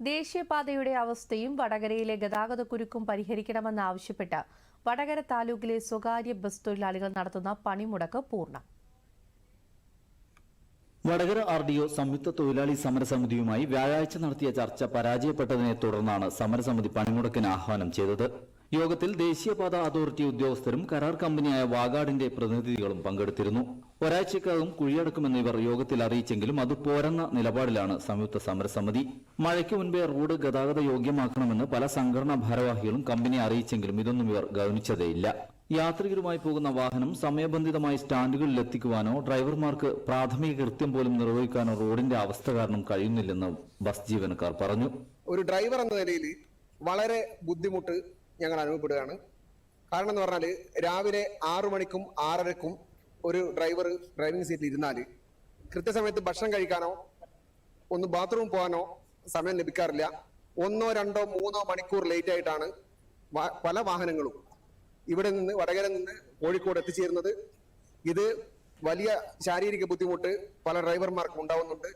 ദേശീയപാതയുടെ അവസ്ഥയും വടകരയിലെ ഗതാഗത ഗതാഗതക്കുരുക്കും പരിഹരിക്കണമെന്നാവശ്യപ്പെട്ട് വടകര താലൂക്കിലെ സ്വകാര്യ ബസ് തൊഴിലാളികൾ നടത്തുന്ന പണിമുടക്ക് പൂർണം. വടകര ആർ ഡി ഒ സംയുക്ത തൊഴിലാളി സമരസമിതിയുമായി വ്യാഴാഴ്ച നടത്തിയ ചർച്ച പരാജയപ്പെട്ടതിനെ തുടർന്നാണ് സമരസമിതി പണിമുടക്കിന് ആഹ്വാനം ചെയ്തത്. യോഗത്തിൽ ദേശീയപാത അതോറിറ്റി ഉദ്യോഗസ്ഥരും കരാർ കമ്പനിയായ വാഗാർഡിന്റെ പ്രതിനിധികളും പങ്കെടുത്തിരുന്നു. ഒരാഴ്ചക്കകം കുഴിയടക്കുമെന്ന് ഇവർ യോഗത്തിൽ അറിയിച്ചെങ്കിലും അത് പോരെന്ന നിലപാടിലാണ് സംയുക്ത സമരസമിതി. മഴയ്ക്ക് മുൻപേ റോഡ് ഗതാഗത യോഗ്യമാക്കണമെന്ന് പല സംഘടനാ ഭാരവാഹികളും കമ്പനിയെ അറിയിച്ചെങ്കിലും ഇതൊന്നും ഇവർ ഗവനിച്ചതേയില്ല. യാത്രികരുമായി പോകുന്ന വാഹനം സമയബന്ധിതമായി സ്റ്റാൻഡുകളിൽ എത്തിക്കുവാനോ ഡ്രൈവർമാർക്ക് പ്രാഥമിക കൃത്യം പോലും നിർവഹിക്കാനോ റോഡിന്റെ അവസ്ഥ കാരണം കഴിയുന്നില്ലെന്ന് ബസ് ജീവനക്കാർ പറഞ്ഞു. ഒരു ഡ്രൈവർ എന്ന നിലയിൽ വളരെ ബുദ്ധിമുട്ട് ഞങ്ങൾ അനുഭവപ്പെടുകയാണ്. കാരണം എന്ന് പറഞ്ഞാൽ രാവിലെ ആറു മണിക്കും ആറരക്കും ഒരു ഡ്രൈവർ ഡ്രൈവിംഗ് സീറ്റിൽ ഇരുന്നാൽ കൃത്യസമയത്ത് ഭക്ഷണം കഴിക്കാനോ ഒന്ന് ബാത്റൂം പോകാനോ സമയം ലഭിക്കാറില്ല. ഒന്നോ രണ്ടോ മൂന്നോ മണിക്കൂർ ലേറ്റ് ആയിട്ടാണ് പല വാഹനങ്ങളും ഇവിടെ നിന്ന് വടകര നിന്ന് കോഴിക്കോട് എത്തിച്ചേരുന്നത്. ഇത് വലിയ ശാരീരിക ബുദ്ധിമുട്ട് പല ഡ്രൈവർമാർക്കും ഉണ്ടാവുന്നുണ്ട്.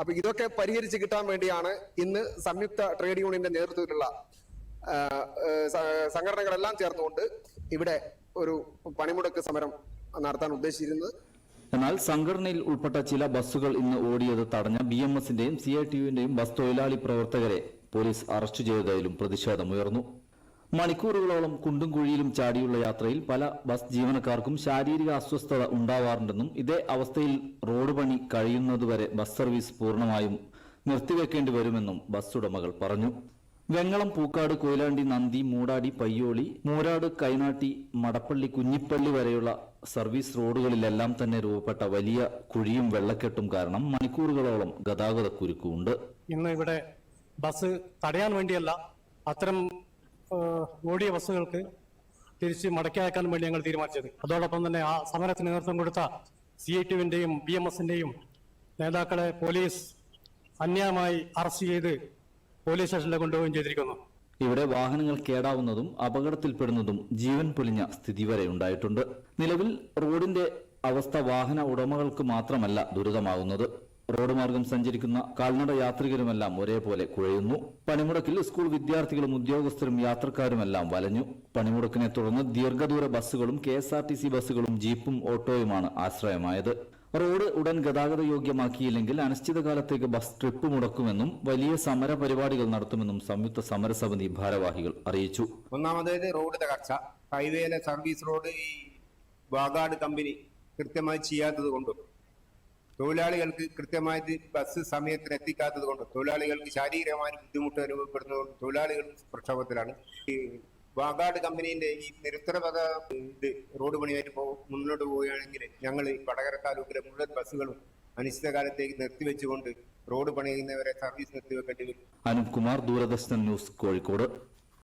അപ്പൊ ഇതൊക്കെ പരിഹരിച്ച് കിട്ടാൻ വേണ്ടിയാണ് ഇന്ന് സംയുക്ത ട്രേഡ് യൂണിയന്റെ നേതൃത്വത്തിലുള്ള സംഘടനകളെല്ലാം ചേർന്നുകൊണ്ട് ഇവിടെ ഒരു പണിമുടക്ക് സമരം നടത്താൻ ഉദ്ദേശിച്ചിരുന്നത്. എന്നാൽ സംഘടനയിൽ ഉൾപ്പെട്ട ചില ബസ്സുകൾ ഇന്ന് ഓടിയത് തടഞ്ഞ ബി എം എസിന്റെയും സി ഐ ടി യുവിന്റെയും ബസ് തൊഴിലാളി പ്രവർത്തകരെ പോലീസ് അറസ്റ്റ് ചെയ്തതിലും പ്രതിഷേധമുയർന്നു. മണിക്കൂറുകളോളം കുണ്ടും കുഴിയിലും ചാടിയുള്ള യാത്രയിൽ പല ബസ് ജീവനക്കാർക്കും ശാരീരിക അസ്വസ്ഥത ഉണ്ടാവാറുണ്ടെന്നും ഇതേ അവസ്ഥയിൽ റോഡ് പണി കഴിയുന്നതുവരെ ബസ് സർവീസ് പൂർണമായും നിർത്തിവെക്കേണ്ടി വരുമെന്നും ബസ് ഉടമകൾ പറഞ്ഞു. വെങ്ങളം പൂക്കാട് കൊയിലാണ്ടി നന്ദി മൂടാടി പയ്യോളി മൂരാട് കൈനാട്ടി മടപ്പള്ളി കുഞ്ഞിപ്പള്ളി വരെയുള്ള സർവീസ് റോഡുകളിലെല്ലാം തന്നെ രൂപപ്പെട്ട വലിയ കുഴിയും വെള്ളക്കെട്ടും കാരണം മണിക്കൂറുകളോളം ഗതാഗത കുരുക്കുണ്ട് ഇന്ന് ഇവിടെ ബസ് തടയാൻ വേണ്ടിയല്ല അത്തരം ഓടിയ ബസ്സുകൾക്ക് തിരിച്ച് മടക്കി അയക്കാൻ വേണ്ടി ഞങ്ങൾ തീരുമാനിച്ചത്. അതോടൊപ്പം തന്നെ ആ സമരത്തിന് നേതൃത്വം കൊടുത്ത സി ഐ ടിവിന്റെയും ബി എം എസിന്റെയും നേതാക്കളെ പോലീസ് അന്യായമായി അറസ്റ്റ് ചെയ്ത് പോലീസ് സ്റ്റേഷനിൽ കൊണ്ടുപോവുകയും ചെയ്തിരിക്കുന്നു. ഇവിടെ വാഹനങ്ങൾ കേടാവുന്നതും അപകടത്തിൽപ്പെടുന്നതും ജീവൻ പൊലിഞ്ഞ സ്ഥിതി വരെ ഉണ്ടായിട്ടുണ്ട്. നിലവിൽ റോഡിന്റെ അവസ്ഥ വാഹന ഉടമകൾക്ക് മാത്രമല്ല ദുരിതമാകുന്നത്. റോഡ് മാർഗം സഞ്ചരിക്കുന്ന കാൽനട യാത്രികരുമെല്ലാം ഒരേപോലെ കുഴയുന്നു. പണിമുടക്കിൽ സ്കൂൾ വിദ്യാർത്ഥികളും ഉദ്യോഗസ്ഥരും യാത്രക്കാരുമെല്ലാം വലഞ്ഞു. പണിമുടക്കിനെ തുടർന്ന് ദീർഘദൂര ബസ്സുകളും കെ ബസ്സുകളും ജീപ്പും ഓട്ടോയുമാണ് ആശ്രയമായത്. റോഡ് ഉടൻ ഗതാഗത യോഗ്യമാക്കിയില്ലെങ്കിൽ അനിശ്ചിതകാലത്തേക്ക് ബസ് ട്രിപ്പ് മുടക്കുമെന്നും വലിയ സമര പരിപാടികൾ നടത്തുമെന്നും സംയുക്ത സമരസമിതി ഭാരവാഹികൾ അറിയിച്ചു. ഒന്നാമതായത് റോഡ് തകർച്ച ഹൈവേയിലെ സർവീസ് റോഡ് ഈ വാഗാട് കമ്പനി കൃത്യമായി ചെയ്യാത്തത് കൊണ്ടും തൊഴിലാളികൾക്ക് കൃത്യമായിട്ട് ബസ് സമയത്തിന് എത്തിക്കാത്തത് കൊണ്ടും തൊഴിലാളികൾക്ക് ശാരീരികമായ ബുദ്ധിമുട്ട് അനുഭവപ്പെടുന്നതുകൊണ്ട് തൊഴിലാളികൾ പ്രക്ഷോഭത്തിലാണ്. ഈ വാഗാട് കമ്പനീന്റെ ഈ നിരുത്തരപഥ ഇത് റോഡ് പണിയായിട്ട് പോ മുന്നോട്ട് പോവുകയാണെങ്കിൽ ഞങ്ങൾ ഈ വടകര താലൂക്കിലെ മുഴുവൻ ബസ്സുകളും അനിശ്ചിതകാലത്തേക്ക് നിർത്തിവെച്ചുകൊണ്ട് റോഡ് പണിയുന്നവരെ സർവീസ് നിർത്തിവെക്കേണ്ടി വരും. അനൂപ് കുമാർ ദൂരദർശൻ ന്യൂസ് കോഴിക്കോട്.